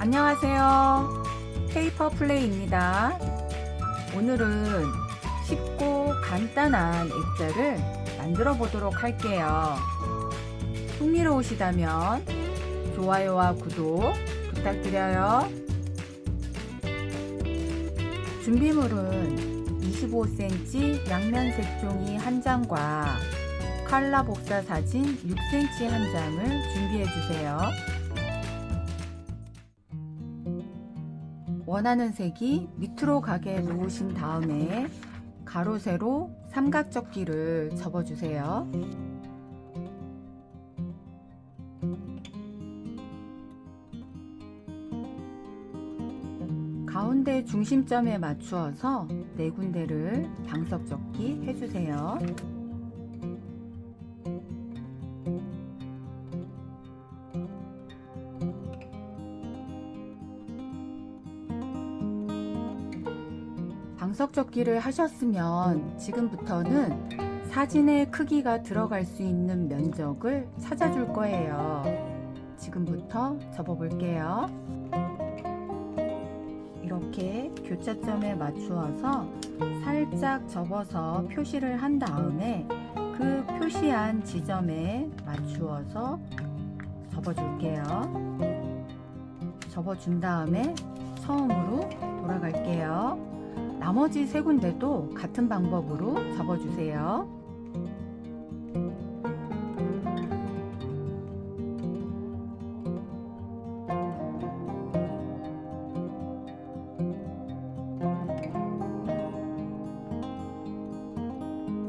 안녕하세요. 페이퍼 플레이입니다. 오늘은 쉽고 간단한 액자를 만들어 보도록 할게요. 흥미로우시다면 좋아요와 구독 부탁드려요. 준비물은 25cm 양면 색종이 한 장과 칼라 복사 사진 6cm 한 장을 준비해 주세요. 원하는 색이 밑으로 가게 놓으신 다음에 가로 세로 삼각접기를 접어주세요. 가운데 중심점에 맞추어서 네 군데를 방석접기 해주세요. 방석접기를 하셨으면 지금부터는 사진의 크기가 들어갈 수 있는 면적을 찾아줄 거예요. 지금부터 접어볼게요. 이렇게 교차점에 맞추어서 살짝 접어서 표시를 한 다음에 그 표시한 지점에 맞추어서 접어줄게요. 접어준 다음에 처음으로 돌아갈게요. 나머지 세 군데도 같은 방법으로 접어주세요.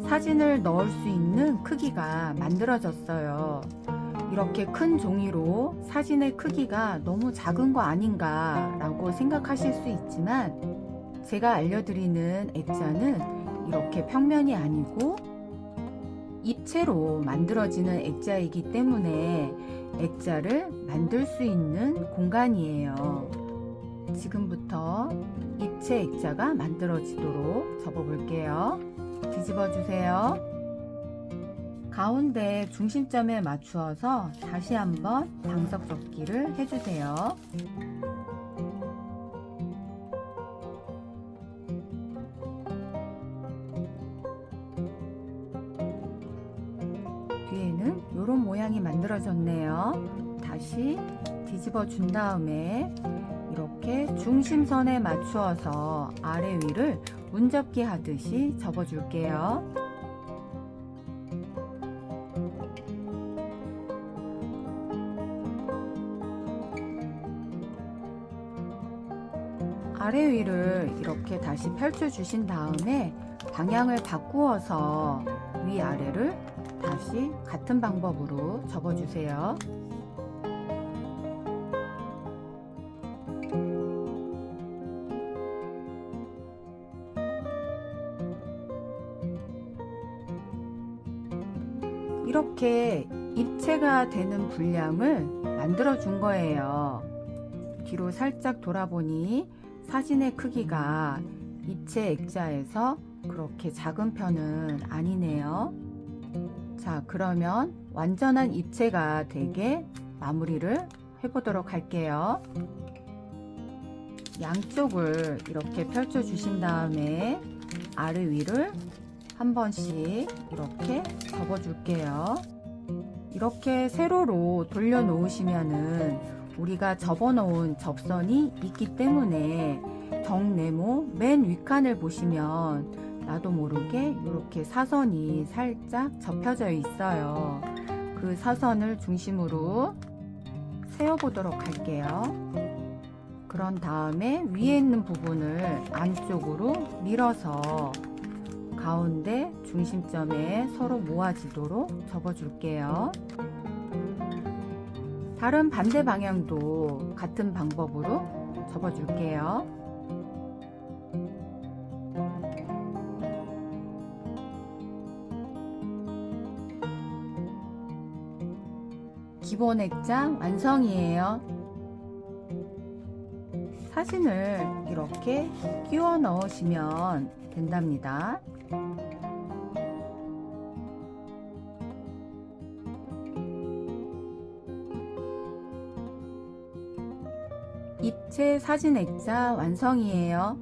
사진을 넣을 수 있는 크기가 만들어졌어요. 이렇게 큰 종이로 사진의 크기가 너무 작은 거 아닌가 라고 생각하실 수 있지만 제가 알려드리는 액자는 이렇게 평면이 아니고 입체로 만들어지는 액자이기 때문에 액자를 만들 수 있는 공간이에요. 지금부터 입체 액자가 만들어지도록 접어볼게요. 뒤집어 주세요. 가운데 중심점에 맞추어서 다시 한번 방석 접기를 해주세요. 뒤에는 이런 모양이 만들어졌네요. 다시 뒤집어 준 다음에 이렇게 중심선에 맞추어서 아래 위를 문접기 하듯이 접어 줄게요. 아래 위를 이렇게 다시 펼쳐 주신 다음에 방향을 바꾸어서 위아래를 다시 같은 방법으로 접어 주세요. 이렇게 입체가 되는 분량을 만들어 준 거예요. 뒤로 살짝 돌아보니 사진의 크기가 입체 액자에서 그렇게 작은 편은 아니네요. 자, 그러면 완전한 입체가 되게 마무리를 해보도록 할게요. 양쪽을 이렇게 펼쳐 주신 다음에 아래 위를 한 번씩 이렇게 접어 줄게요. 이렇게 세로로 돌려 놓으시면은 우리가 접어 놓은 접선이 있기 때문에 정네모 맨 윗칸을 보시면 나도 모르게 이렇게 사선이 살짝 접혀져 있어요. 그 사선을 중심으로 세워보도록 할게요. 그런 다음에 위에 있는 부분을 안쪽으로 밀어서 가운데 중심점에 서로 모아지도록 접어줄게요. 다른 반대 방향도 같은 방법으로 접어줄게요. 기본 액자 완성이에요. 사진을 이렇게 끼워 넣으시면 된답니다. 입체 사진 액자 완성이에요.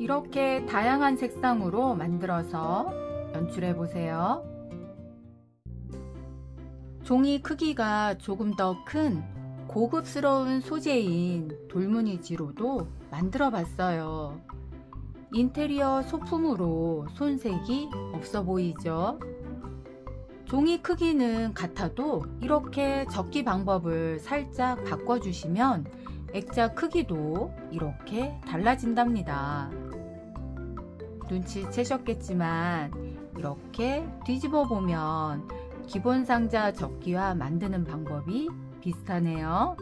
이렇게 다양한 색상으로 만들어서 연출해 보세요. 종이 크기가 조금 더 큰 고급스러운 소재인 돌무늬지로도 만들어 봤어요. 인테리어 소품으로 손색이 없어 보이죠? 종이 크기는 같아도 이렇게 접기 방법을 살짝 바꿔주시면 액자 크기도 이렇게 달라진답니다. 눈치채셨겠지만 이렇게 뒤집어 보면 기본 상자 접기와 만드는 방법이 비슷하네요.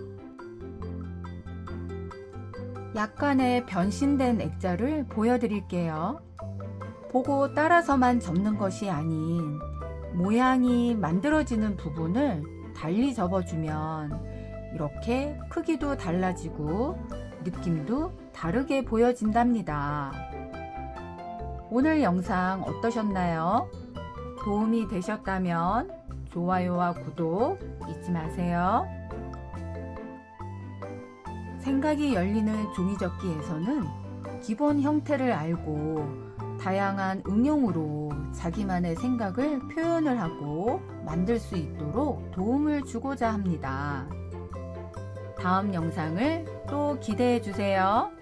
약간의 변신된 액자를 보여드릴게요. 보고 따라서만 접는 것이 아닌 모양이 만들어지는 부분을 달리 접어주면 이렇게 크기도 달라지고 느낌도 다르게 보여진답니다. 오늘 영상 어떠셨나요? 도움이 되셨다면 좋아요와 구독 잊지 마세요. 생각이 열리는 종이접기에서는 기본 형태를 알고 다양한 응용으로 자기만의 생각을 표현을 하고 만들 수 있도록 도움을 주고자 합니다. 다음 영상을 또 기대해 주세요.